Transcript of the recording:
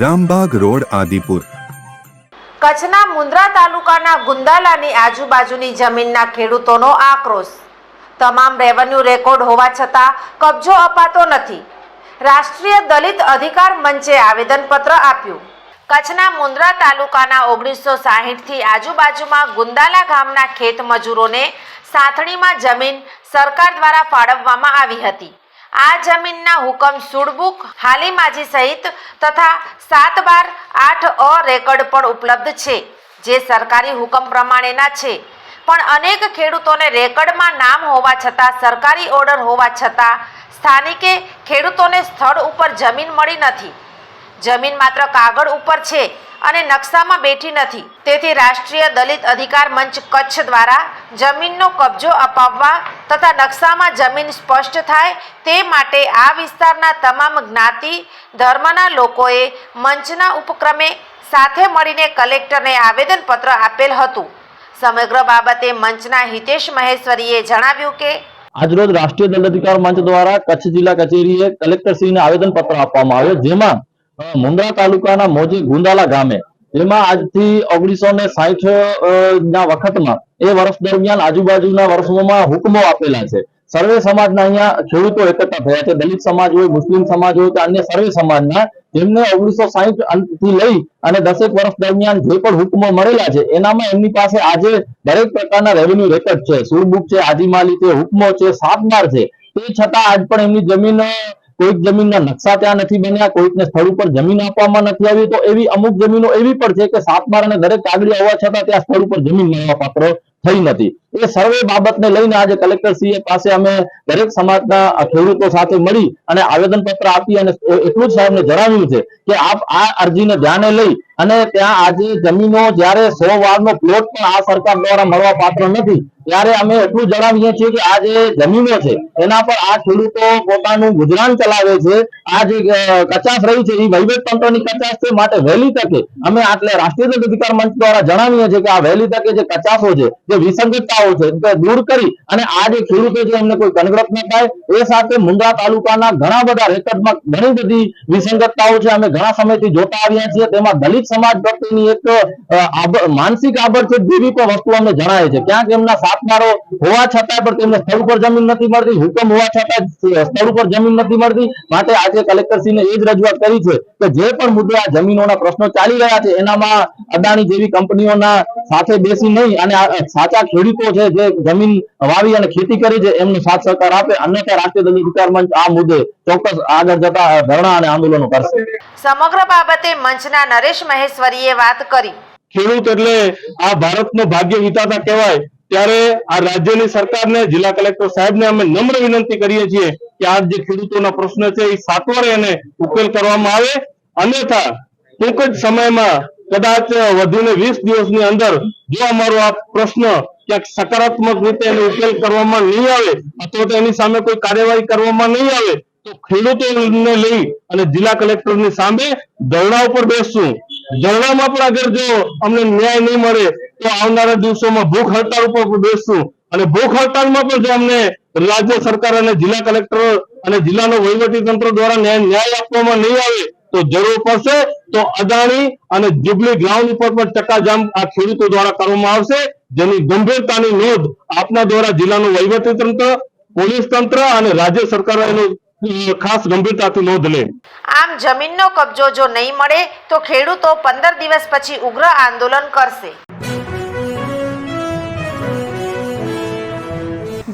Rambag road, Adipur. કચ્છના મુન્દ્રા તાલુકાના ગુંદાલાની આજુબાજુની જમીનના ખેડૂતોનો આક્રોશ. તમામ રેવન્યુ રેકોર્ડ હોવા છતાં કબજો અપાતો નથી. રાષ્ટ્રીય દલિત અધિકાર મંચે આવેદનપત્ર આપ્યું. કચ્છના મુન્દ્રા તાલુકાના ઓગણીસો સાહીઠથી આજુબાજુમાં ગુંદાલા ગામના ખેત મજૂરોને સાંથણીમાં જમીન સરકાર દ્વારા ફાળવવામાં આવી હતી. આ જમીનના હુકમ સુડબુક હાલીમાજી સહિત તથા સાત બાર આઠ અ રેકર્ડ પણ ઉપલબ્ધ છે, જે સરકારી હુકમ પ્રમાણેના છે. પણ અનેક ખેડૂતોને રેકર્ડમાં નામ હોવા છતાં, સરકારી ઓર્ડર હોવા છતાં, સ્થાનિકે ખેડૂતોને સ્થળ ઉપર જમીન મળી નથી. જમીન માત્ર કાગળ ઉપર છે અને નકશામાં બેઠી નથી. તેથી રાષ્ટ્રીય દલિત અધિકાર મંચ કચ્છ દ્વારા જમીનનો કબજો અપાવવા તથા નકશામાં જમીન સ્પષ્ટ થાય તે માટે આ વિસ્તારના તમામ જ્ઞાતિ, ધર્મના લોકોએ મંચના ઉપક્રમે સાથે મળીને કલેક્ટરને આવેદનપત્ર આપેલ હતું. સમગ્ર બાબતે મંચના હિતેશ મહેશ્વરીએ જણાવ્યું કે આજરોજ રાષ્ટ્રીય દંડ અધિકાર મંચ દ્વારા કચ્છ જિલ્લા કચેરીએ કલેક્ટરશ્રીને આવેદનપત્ર આપવામાં આવ્યો, જેમાં અ, મુન્દ્રા તાલુકાના મોજી ગુંદાલા ગામે. જેમાં આજથી ઓગણીસો ને સાહીઠ ના વખતમાં એ વર્ષ દરમિયાન આજુબાજુના વર્ષોમાં હુકમો આપેલા છે. સર્વે સમાજના અહીંયા ખેડૂતો એકઠા થયા છે. દલિત સમાજ હોય મુસ્લિમ સમાજ હોય કે અન્ય સર્વે સમાજના જેમને ઓગણીસો સાહીઠથી લઈ અને દસેક વર્ષ દરમિયાન જે પણ હુકમો મળેલા છે એનામાં એમની પાસે આજે દરેક પ્રકારના રેવન્યુ રેકોર્ડ છે. સુરબુક છે આજીમાલી છે હુકમો છે સાતમાર છે. તે છતાં આજ પણ એમની જમીન કોઈક જમીનના નકશા ત્યાં નથી બન્યા, કોઈકને સ્થળ ઉપર જમીન આપવામાં નથી આવી, તો એવી અમુક જમીનો એવી પણ છે કે સાતબાર અને દરેક કાગળી હોવા છતાં ત્યાં સ્થળ ઉપર જમીન મળવા પાત્ર થઈ નથી. એ સર્વે બાબતને લઈને આજે કલેક્ટર શ્રી પાસે અમે દરેક સમાજના ખેડૂતો સાથે મળી અને આવેદનપત્ર આપી અને એટલું જ સાહેબને જણાવ્યું છે કે આપ આ અરજીને ધ્યાને લઈ અને ત્યાં આજે જમીનો જ્યારે સો વારનો પ્લોટ પણ આ સરકાર દ્વારા મળવા પાત્ર નથી ત્યારે અમે એટલું જણાવીએ છીએ કે આ જે જમીનો છે, એના પર આ ખેડૂતો પોતાનું ગુજરાન ચલાવે છે. આ જે કચાસ રહી છે, એ વહીવટ તંત્રની કચાસ છે, માટે વહેલી તકે અમે આટલે રાષ્ટ્રીય અધિકાર મંચ દ્વારા જણાવીએ છીએ કે આ વહેલી તકે જે કચાસો છે, જે વિસંગતતાઓ છે તે દૂર કરી અને આ જે ખેડૂતો છે, એમને કોઈ કનગ્રત ન થાય. એ સાથે મુંદ્રા તાલુકાના ઘણા બધા રેકર્ડમાં ઘણી બધી વિસંગતતાઓ છે. અમે ઘણા સમયથી જોતા આવ્યા છીએ. તેમાં દલિત સમાજ પ્રત્યેની એક માનસિક આબરછેદ જેવી પણ વસ્તુ અમને જણાય છે. ક્યાંક એમના સાતમારો હોવા છતાં પણ તેમને સ્થળ ઉપર જમીન નથી મળતી હુકમ હોવા છતાં સ્થળ ઉપર જમીન નથી મળતી. માટે આજે કલેક્ટરશ્રીને એ જ રજૂઆત કરી છે કે જે પણ મુદ્દે આ જમીનોના પ્રશ્નો ચાલી રહ્યા છે એનામાં અદાણી જેવી કંપનીઓના સાથે બેસી નહીં અને સાચા ખેડૂતો છે જે જમીન વાવી અને ખેતી કરી છે એમને સાથ સહકાર આપે. અન્યથા રાષ્ટ્રીય દલિત વિચાર મંચ આ મુદ્દે ચોક્કસ આગળ જતા ધરણા અને આંદોલનો કરશે. સમગ્ર બાબતે મંચના નરેશ મહેશ્વરીએ વાત કરી. ખેડૂત એટલે આ ભારતનો ભાગ્ય વિતાતા કહેવાય. ત્યારે આ રાજ્યની સરકારને, જિલ્લા કલેક્ટર સાહેબને અમે નમ્ર વિનંતી કરીએ છીએ કે આ જે ખેડૂતોના પ્રશ્ન છે, એ સાતવારે એને ઉકેલ કરવામાં આવે. અન્યથા, ટૂંક જ સમયમાં કદાચ વધુને વીસ દિવસની અંદર જો અમારો આ પ્રશ્ન ક્યાંક સકારાત્મક રીતે એનો ઉકેલ કરવામાં નહીં આવે, અથવા તો એની સામે કોઈ કાર્યવાહી કરવામાં નહીં આવે, તો ખેડૂતોને લઈ અને જિલ્લા કલેક્ટરની સામે ધરણા ઉપર બેસશું. ધરણામાં પણ અગર જો અમને ન્યાય નહીં મળે તો આવનારા દિવસોમાં ભૂખ હડતાલ ઉપર બેસશું. અને ભૂખ હડતાલમાં પણ જો અમને રાજ્ય સરકાર અને જિલ્લા કલેક્ટર અને જિલ્લાનો તંત્ર દ્વારા ન્યાય આપવામાં નહીં આવે, તો જરૂર પડશે. તો અદાણી અને જુબલી ગ્રાઉન્ડ ઉપર પણ ચક્કાજામ આ ખેડૂતો દ્વારા કરવામાં આવશે. જેની ગંભીરતાની નોંધ આપના દ્વારા જિલ્લાનું તંત્ર, પોલીસ તંત્ર અને રાજ્ય સરકાર ખાસ ગંભીરતાથી નોંધ લે. આમ જમીનનો કબજો જો નહીં મળે, તો ખેડૂતો પંદર દિવસ પછી ઉગ્ર આંદોલન કરશે.